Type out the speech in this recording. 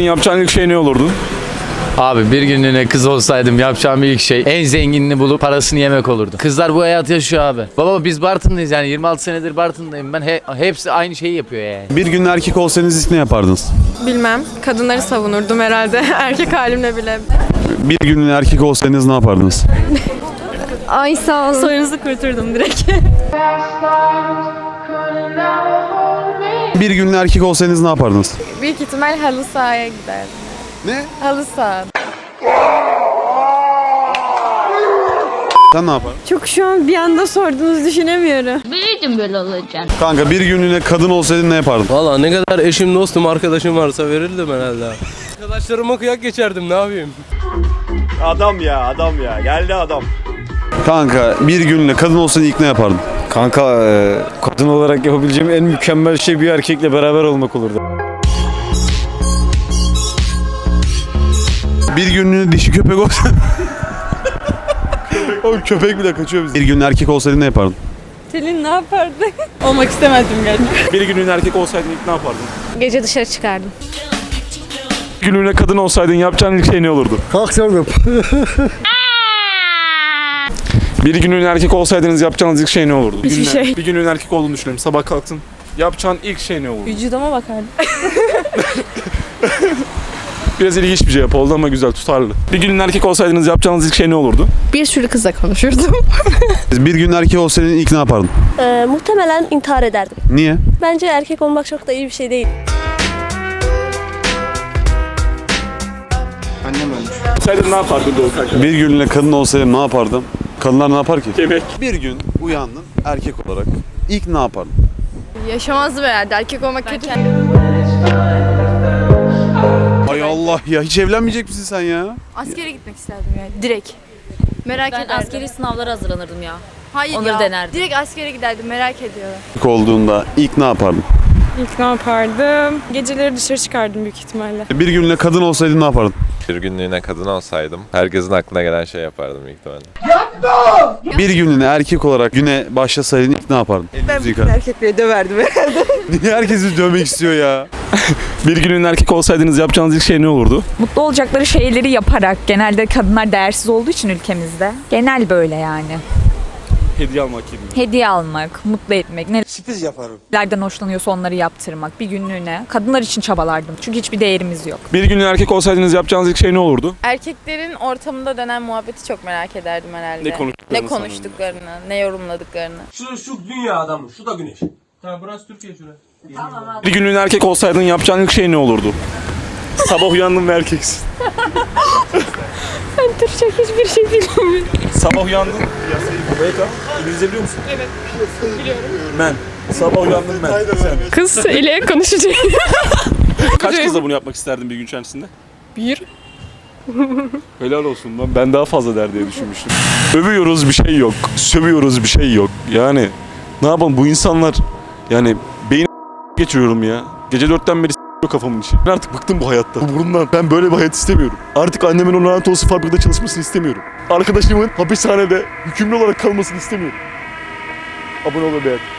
Yapacağın ilk şey ne olurdu? Abi bir günlüğüne kız olsaydım yapacağım ilk şey en zenginini bulup parasını yemek olurdu. Kızlar bu hayat yaşıyor abi. Baba biz Bartın'dayız yani 26 senedir Bartın'dayım ben. He- hepsi aynı şeyi yapıyor yani. Bir gün erkek olsanız ilk ne yapardınız? Bilmem. Kadınları savunurdum herhalde. Erkek halimle bile. Bir gün erkek olsanız ne yapardınız? Ay sağ olun. Soyunuzu kurturdum direkt. Bir gün erkek olsanız ne yapardınız? Büyük ihtimal halı sahaya giderdim. Ne? Halı saha. Sen ne yapardın? Çok şu an bir anda sorduğunuz düşünemiyorum. Biliyordum böyle olacağını. Kanka bir günlüğüne kadın olsaydın ne yapardın? Valla ne kadar eşim dostum arkadaşım varsa verirdim herhalde. Arkadaşlarıma kıyak geçerdim ne yapayım? Adam ya adam ya geldi adam. Kanka bir günlüğüne kadın olsaydın ilk ne yapardın? Kanka e, kadın olarak yapabileceğim en mükemmel şey bir erkekle beraber olmak olurdu. Bir günlüğüne dişi köpek olsa... Oğlum köpek bile kaçıyor bizden. Bir gün erkek olsaydın ne yapardın? Selin ne yapardı? Olmak istemezdim gerçekten. Bir günün erkek olsaydın ilk ne yapardın? Gece dışarı çıkardım. Bir günlüğüne kadın olsaydın yapacağın ilk şey ne olurdu? Kalksaydım. Bir günün erkek olsaydınız yapacağınız ilk şey ne olurdu? Hiçbir Günler- şey. Bir günün erkek olduğunu düşünelim. Sabah kalktın. Yapacağın ilk şey ne olurdu? Vücuduma bakardım. Biraz ilginç bir cevap oldu ama güzel tutarlı. Bir günün erkek olsaydınız yapacağınız ilk şey ne olurdu? Bir sürü kızla konuşurdum. Bir gün erkek olsaydın ilk ne yapardın? Ee, muhtemelen intihar ederdim. Niye? Bence erkek olmak çok da iyi bir şey değil. Olsaydın ne yapardın Doğu kanka? Bir günlüğüne kadın olsaydın ne yapardım? Kadınlar ne yapar ki? Yemek. Bir gün uyandın erkek olarak. İlk ne yapardın? Yaşamazdım herhalde. Erkek olmak kötü. Ay Allah ya hiç evlenmeyecek misin sen ya? Askere gitmek isterdim yani. Direkt. Merak Ben ederdim. askeri sınavlara hazırlanırdım ya. Hayır onları ya. denerdim. Direkt askere giderdim. Merak ediyorum. İlk olduğunda ilk ne yapardın? İlk ne yapardım? Geceleri dışarı çıkardım büyük ihtimalle. Bir günlüğüne kadın olsaydın ne yapardın? Bir günlüğüne kadın olsaydım herkesin aklına gelen şey yapardım ilk ihtimalle. Bir günlüğüne erkek olarak güne başlasaydın ilk ne yapardın? Ben bütün Erkekleri döverdim herhalde. Niye herkes bizi dövmek istiyor ya? Bir günün erkek olsaydınız yapacağınız ilk şey ne olurdu? Mutlu olacakları şeyleri yaparak. Genelde kadınlar değersiz olduğu için ülkemizde. Genel böyle yani. Hediye almak gibi. Hediye almak, mutlu etmek, nelerden hoşlanıyorsa onları yaptırmak. Bir günlüğüne. Kadınlar için çabalardım. Çünkü hiçbir değerimiz yok. Bir günün erkek olsaydınız yapacağınız ilk şey ne olurdu? Erkeklerin ortamında dönen muhabbeti çok merak ederdim herhalde. Ne konuştuklarını Ne konuştuklarını, ne yorumladıklarını. Şu, şu dünya adamı şu da güneş. Tamam burası Türkiye şurası. Bir günün erkek olsaydın yapacağın ilk şey ne olurdu? Sabah uyandın ve erkeksin. Türkçe hiçbir şey bilmiyorum. Sabah uyandın. Up. İngilizce biliyor musun? Evet. Biliyorum. Ben. Sabah uyandım ben. Sen. Kız ile konuşacağım. Kaç kızla bunu yapmak isterdin bir gün içerisinde? Bir. Helal olsun lan. Ben daha fazla der diye düşünmüştüm. Övüyoruz bir şey yok. Sövüyoruz bir şey yok. Yani ne yapalım bu insanlar yani beyin geçiriyorum ya. Gece dörtten beri s***yor kafamın içi. Ben artık bıktım bu hayatta. Bu burundan. Ben böyle bir hayat istemiyorum. Artık annemin o lanet olsun fabrikada çalışmasını istemiyorum. Arkadaşımın hapishanede hükümlü olarak kalmasını istemiyorum. Abone ol ve.